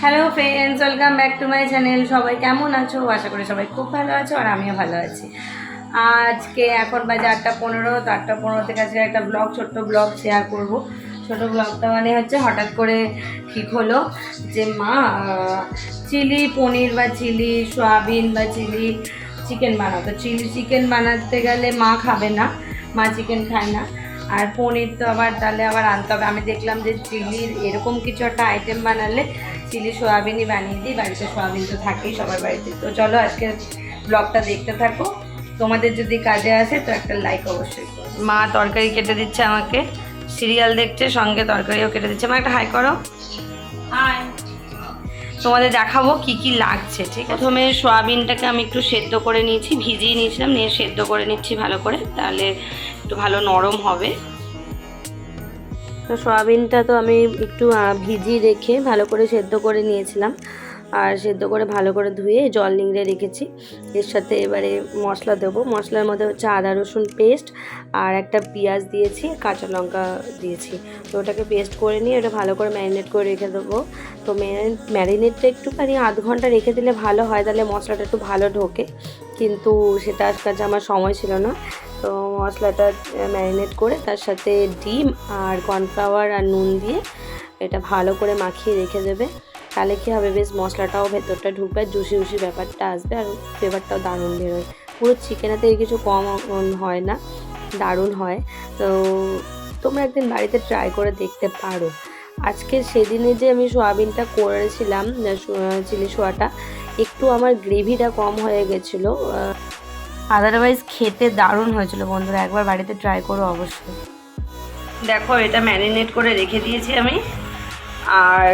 Hello friends welcome back to my channel সবাই কেমন আছো? আশা করি সবাই খুব ভালো আছো আর আমিও ভালো আছি। আজকে এখন বাজে আটটা পনেরো, তো আটটা পনেরো থেকে আজকে একটা ব্লগ ছোট্ট ব্লগ শেয়ার করব। ছোট ব্লগটা মানে হচ্ছে হঠাৎ করে ঠিক হলো যে, মা চিলি পনির বা চিলি সয়াবিন বা চিলি চিকেন বানাতো চিলি চিকেন বানাতে গেলে মা খাবে না, মা চিকেন খায় না। আর পনির তো আবার তাহলে আবার আনতে হবে। আমি দেখলাম যে চিলির এরকম কিছু একটা আইটেম বানালে চিলি সোয়াবিনই বানিয়ে দিই বাড়িতে সোয়াবিন তো থাকেই সবার বাড়িতে। তো চলো আজকে ব্লগটা দেখতে থাকো। তোমাদের যদি কাজে আসে তো একটা লাইক অবশ্যই মা তরকারি কেটে দিচ্ছে আমাকে। সিরিয়াল দেখছে সঙ্গে তরকারিও কেটে দিচ্ছে। মা একটা হাই করো। হাই তোমাদের দেখাবো কি কি লাগছে ঠিক প্রথমে সোয়াবিনটাকে আমি একটু সেদ্ধ করে নিয়েছি ভিজিয়ে নিয়েছিলাম নিয়ে সেদ্ধ করে নিচ্ছি ভালো করে। তাহলে একটু ভালো নরম হবে। তো সয়াবিনটা তো আমি একটু ভিজিয়ে রেখে ভালো করে সেদ্ধ করে নিয়েছিলাম। আর সেদ্ধ করে ভালো করে ধুয়ে জল নিংড়ে রেখেছি। এর সাথে এবারে মশলা দেবো। মশলার মধ্যে হচ্ছে আদা, রসুন পেস্ট আর একটা পেঁয়াজ দিয়েছি, কাঁচা লঙ্কা দিয়েছি। তো ওটাকে পেস্ট করে নিয়ে ওটা ভালো করে ম্যারিনেট করে রেখে দেবো। তো ম্যারিনেটটা একটুখানি আধ ঘণ্টা রেখে দিলে ভালো হয়, তাহলে মশলাটা একটু ভালো ঢোকে। কিন্তু সেটা আজকাল আমার সময় ছিল না তো মশলাটা ম্যারিনেট করে তার সাথে ডিম আর কর্নফ্লাওয়ার আর নুন দিয়ে এটা ভালো করে মাখিয়ে রেখে দেবে। তাহলে কী হবে, বেশ মশলাটাও ভেতরটা ঢুকবে আর জুসি জুসি ব্যাপারটা আসবে আর ফ্লেভারটাও দারুণ বেরোয়। পুরো চিকেনেতে এর কিছু কম হয় না, দারুণ হয়। তো তোমরা একদিন বাড়িতে ট্রাই করে দেখতে পারো। আজকে সেদিনে যে আমি সোয়াবিনটা করেছিলাম চিলি সোয়াটা, একটু আমার গ্রেভিটা কম হয়ে গেছিল আদারওয়াইজ খেতে দারুণ হয়েছিল বন্ধুরা একবার বাড়িতে ট্রাই করো অবশ্যই। দেখো এটা ম্যারিনেট করে রেখে দিয়েছি আমি। আর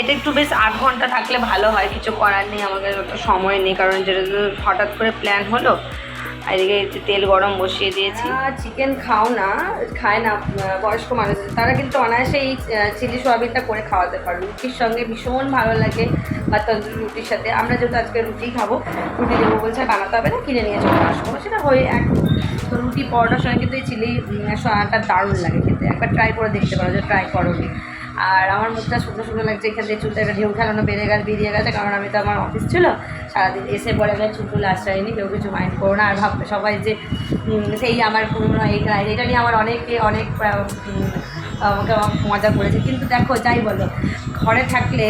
এটা একটু বেশ আধ ঘণ্টা থাকলে ভালো হয় কিছু করার নেই আমাদের অত সময় নেই কারণ যেটা তো হঠাৎ করে প্ল্যান হলো আর এদিকে একটু তেল গরম বসিয়ে দিয়েছি। চিকেন খাও না খায় না বয়স্ক মানুষ তারা কিন্তু অনায়াসে এই চিলি সোয়াবিনটা করে খাওয়াতে পারো রুটির সঙ্গে ভীষণ ভালো লাগে। বা তন্দুরি রুটির সাথে। আমরা যেহেতু আজকে রুটি খাব, রুটি দেবো বলছে, বানাতে হবে না, কিনে নিয়ে চলে আসব। সেটা হয়ে এক তো রুটি পরোটার সঙ্গে কিন্তু এই চিলি সোয়াটা দারুণ লাগে খেতে। একবার ট্রাই করে দেখতে পারো যে ট্রাই করো। আর আমার মুখটা শুকনো শুকনো লাগছে, এখান থেকে চুলটা একটা ঢেউ খেলানো বেড়ে গেল, বেরিয়ে গেছে, কারণ আমি তো আমার অফিস ছিল। সারাদিন এসে পরে আমি চুল টুল আশ্রয়নি, কেউ কিছু মাইন্ড করো না। আর ভাব সবাই যে সেই আমার পুরনো এইটা এটা নিয়ে আমার অনেকে অনেক আমাকে মজা করেছে। কিন্তু দেখো, যাই বলো, ঘরে থাকলে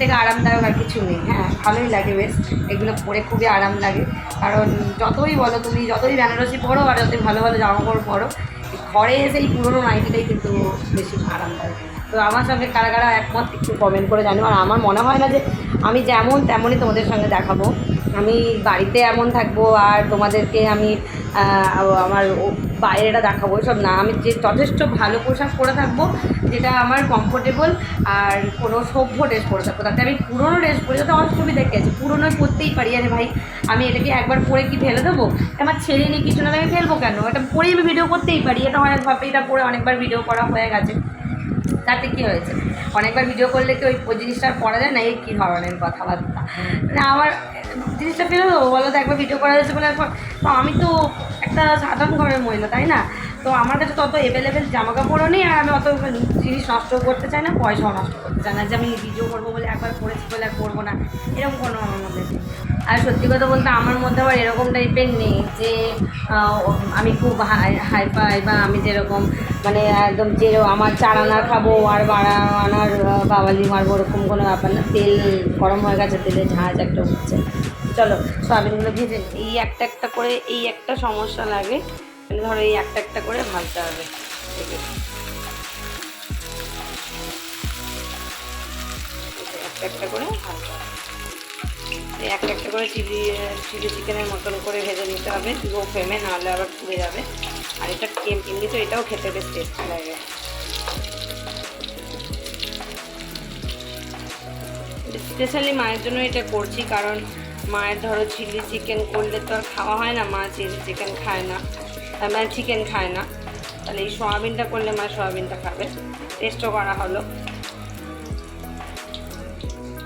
থেকে আরামদায়ক আর কিছু নেই। হ্যাঁ ভালোই লাগে বেশ। এগুলো পরে খুবই আরাম লাগে। কারণ যতই বলো তুমি, যতই বেনারসি পরো আর যতই ভালো ভালো জামা কাপড় পরো ঘরে এসে এই পুরোনো নাইটিটাই কিন্তু বেশি আরামদায়ক। তো আমার সঙ্গে কারা কারা একমত একটু কমেন্ট করে জানো আর আমার মনে হয় না যে আমি যেমন তেমনই তোমাদের সঙ্গে দেখাবো। আমি বাড়িতে এমন থাকব আর তোমাদেরকে আমি আমার বাইরেটা দেখাবো। সব না, আমি যে যথেষ্ট ভালো পোশাক পরে থাকব, যেটা আমার কমফোর্টেবল আর কোনো সভ্য ড্রেস পরে থাকব। তাতে আমি পুরোনো ড্রেস পরে যাতে ছবি দেখে আছে? পুরোনো পরতেই পারি, আরে ভাই, আমি এটাকে একবার পরে কি ফেলে দেবো? আমার ছেলে নিয়ে কিছু না আমি ফেলব কেন? এটা পরেই আমি ভিডিও করতেই পারি, এটা অনেকভাবে এটা পরে অনেকবার ভিডিও করা হয়ে গেছে। তাতে কি হয়েছে? অনেকবার ভিডিও করলে কি ওই জিনিসটা পড়া যায় না? এই কী ধরনের কথাবার্তা? মানে আমার জিনিসটা ফেলে দেবো, বলো তো একবার ভিডিও করা যাচ্ছে বলে। একবার আমি তো একটা সাধারণ ঘরের মহিলা, তাই না? তো আমার কাছে তত অ্যাভেলেবেল জামা কাপড়ও নেই আর আমি অত জিনিস নষ্ট করতে চাই না, পয়সাও নষ্ট করতে চাই না। যে আমি ভিডিও করব বলে একবার করেছি বলে আর করব না, এরকম কোনো আমার মধ্যে নেই। আর সত্যি কথা বলতে আমার মধ্যে আবার এরকম টাইপের নেই যে আমি খুব হাই পাই বা আমি যেরকম মানে একদম যে আমার চার আনা খাব আর বাড়া আনার বাবালি মারবো ওরকম কোনো ব্যাপার না। তেল গরম হয়ে গেছে, তেলে ঝাঁজ একটা হচ্ছে। চলো, সয়াবিনগুলো ভেজে এই একটা একটা করে, এই একটা সমস্যা লাগে ধরো এই একটা একটা করে ভাজতে হবে। একটা একটা করে ভাজতে একটা একটা করে চিলি চিলি চিকেনের মতন করে ভেজে নিতে হবে লো ফ্লেমে, নাহলে আবার পুড়ে যাবে। আর এটা এমনি তো এটাও খেতে বেশ টেস্টি লাগে। স্পেশালি মায়ের জন্য এটা করছি, কারণ মায়ের ধরো চিলি চিকেন করলে তো আর খাওয়া হয় না, মা চিলি চিকেন খায় না। আর মানে চিকেন খায় না। তাহলে এই সোয়াবিনটা করলে মা সোয়াবিনটা খাবে। টেস্টও করা হলো।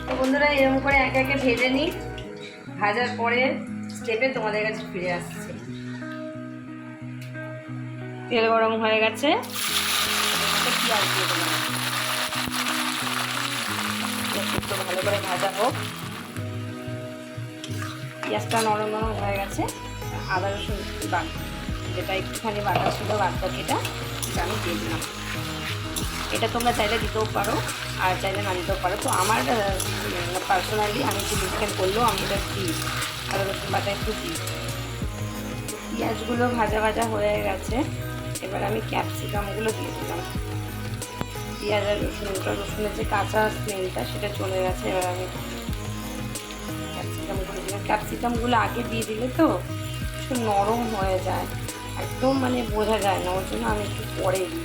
তো বন্ধুরা, এরকম করে একে একে ভেজে নিই। ভাজার পরে স্টেপে তোমাদের কাছে ফিরে আসছে। তেল গরম হয়ে গেছে। একটু ভালো করে ভাজা হোক। পেঁয়াজটা নরম নরম হয়ে গেছে। আদা রসুন বাট। যেটা একটুখানি বাটা ছিল, বাদ বাকিটা এটা আমি দিয়ে দিলাম। এটা তোমরা চাইলে দিতেও পারো, আর চাইলে না দিতেও পারো। তো আমার পার্সোনালি আমি চিলি চিকেন করলেও আমি এটা দিই। আদা রসুন বাটা একটু দিই। পেঁয়াজগুলো ভাজা ভাজা হয়ে গেছে। এবার আমি ক্যাপসিকামগুলো দিয়ে দিলাম। পেঁয়াজ আর রসুনটা, রসুনের যে কাঁচা স্মেলটা সেটা চলে গেছে। এবার আমি ক্যাপসিকামগুলো দিলাম। ক্যাপসিকামগুলো আগে দিয়ে দিলে তো নরম হয়ে যায়। একদম মানে বোঝা যায় না, ওর জন্য আমি একটু পরে দিই।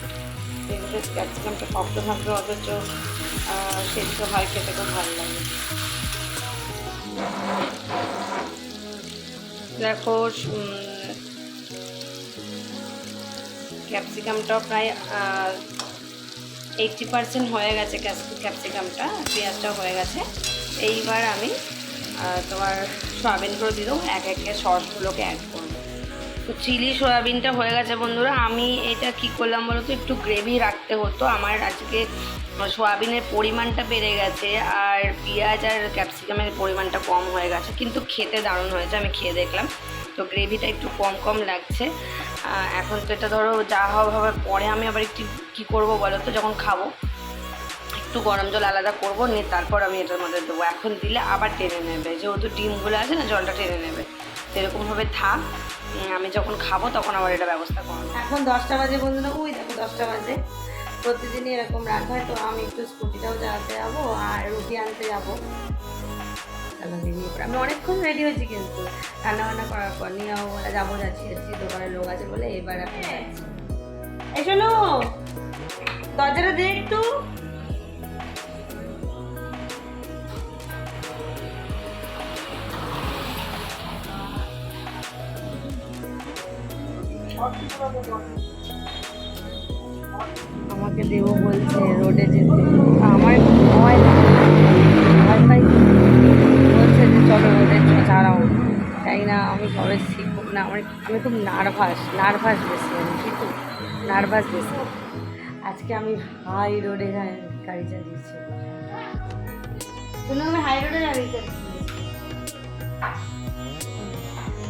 সেগুলো ক্যাপসিকামটা শক্ত থাকবে অথচ সেদ্ধ হয়, খেতে খুব ভালো লাগে। দেখো ক্যাপসিকামটাও প্রায় এইটটি পার্সেন্ট হয়ে গেছে ক্যাপসিকামটা, পেঁয়াজটাও হয়ে গেছে। এইবার আমি তোমার সয়াবিনগুলো দিয়ে দেবো এক একে সসগুলোকে অ্যাড করব। তো চিলি সয়াবিনটা হয়ে গেছে বন্ধুরা। আমি এটা কি করলাম বলো তো? একটু গ্রেভি রাখতে হতো। আমার আজকে সয়াবিনের পরিমাণটা বেড়ে গেছে আর পেঁয়াজ আর ক্যাপসিকামের পরিমাণটা কম হয়ে গেছে। কিন্তু খেতে দারুণ হয়েছে, আমি খেয়ে দেখলাম। তো গ্রেভিটা একটু কম কম লাগছে। এখন তো এটা ধরো যা হবে পরে আমি আবার একটু কী করব বলো তো? যখন খাব, একটু গরম জল আলাদা করব, নিয়ে তারপর আমি এটার মধ্যে দেবো। এখন দিলে আবার টেনে নেবে। যেহেতু ডিমগুলো আছে না, জলটা টেনে নেবে। এরকমভাবে থাক। আমি যখন খাব তখন আবার এটা ব্যবস্থা করব। এখন দশটা বাজে বন্ধুরা। ওই দেখো দশটা বাজে। প্রতিদিনই এরকম রাত হয়, তো আমি একটু স্কুটিটাও চালাতে যাব আর রুটি আনতে যাব। আমি অনেকক্ষণ রেডি হয়েছি কিন্তু। রান্না বান্না করার পর নিয়েও যাব, যাচ্ছি যাচ্ছি দোকানের লোক আছে বলে এবার এখন যাচ্ছি। এই শোনো, দরজাটা দে একটু। আমাকে দেবো বলছে, রোডে যেতে। আমার ভয় ভয় বলছে যে চলো রোডে ছাড়াও তাই না, আমি কবে শিখব। না, আমার আমি খুব নার্ভাস নার্ভাস বেশি আমি কিন্তু নার্ভাস বেশি। আজকে আমি হাই রোডে গাড়ি চালিয়েছি। হাই রোডে গাড়ি চালিয়েছি।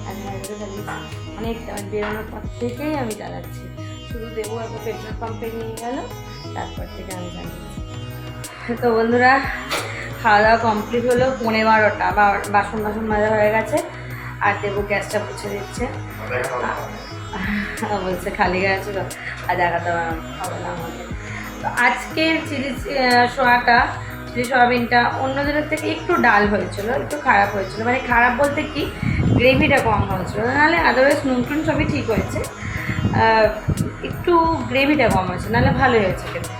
হাই রোডে চালিয়েছি। অনেকটা বেরোনোর পর থেকেই আমি চালাচ্ছি শুধু দেবো একটা পেট্রোল পাম্পে নিয়ে গেল, তারপর থেকে আমি চালিয়েছি তো বন্ধুরা খাওয়া দাওয়া কমপ্লিট হলো পৌনে বারোটা। বাসন বাসন মাজা হয়ে গেছে, আর দেবু গ্যাসটা পুছে দিচ্ছে। বলছে খালি গায়ে তো আর দেখাতে হবে না আমাকে। তো আজকের চিলি সোয়াটা, চিলি সোয়াবিনটা অন্য দিনের থেকে একটু ডাল হয়েছিল, একটু খারাপ হয়েছিল। মানে খারাপ বলতে কি? গ্রেভিটা কম হয়েছিল। নাহলে আদারওয়াইজ নুন টুন সবই ঠিক হয়েছে। একটু গ্রেভিটা কম হয়েছে, নাহলে ভালোই হয়েছে খেতে।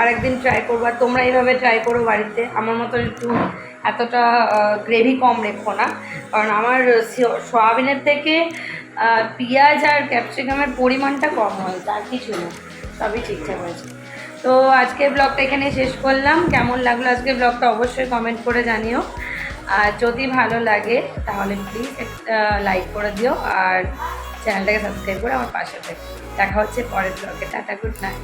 আরেকদিন ট্রাই করব, আর তোমরা এইভাবে ট্রাই করো বাড়িতে। আমার মতো একটু এতটা গ্রেভি কম রেখো না। কারণ আমার সয়াবিনের থেকে পেঁয়াজ আর ক্যাপসিকামের পরিমাণটা কম হয়েছে, আর কিছু না। সবই ঠিকঠাক হয়েছে। তো আজকের ব্লগটা এখানে শেষ করলাম। কেমন লাগল আজকের ব্লগটা অবশ্যই কমেন্ট করে জানিও। আর যদি ভালো লাগে, তাহলে প্লিজ একটা লাইক করে দিও আর চ্যানেলটাকে সাবস্ক্রাইব করে আমার পাশে থেকো। দেখা হচ্ছে পরের ব্লগে টাটা গুড নাইট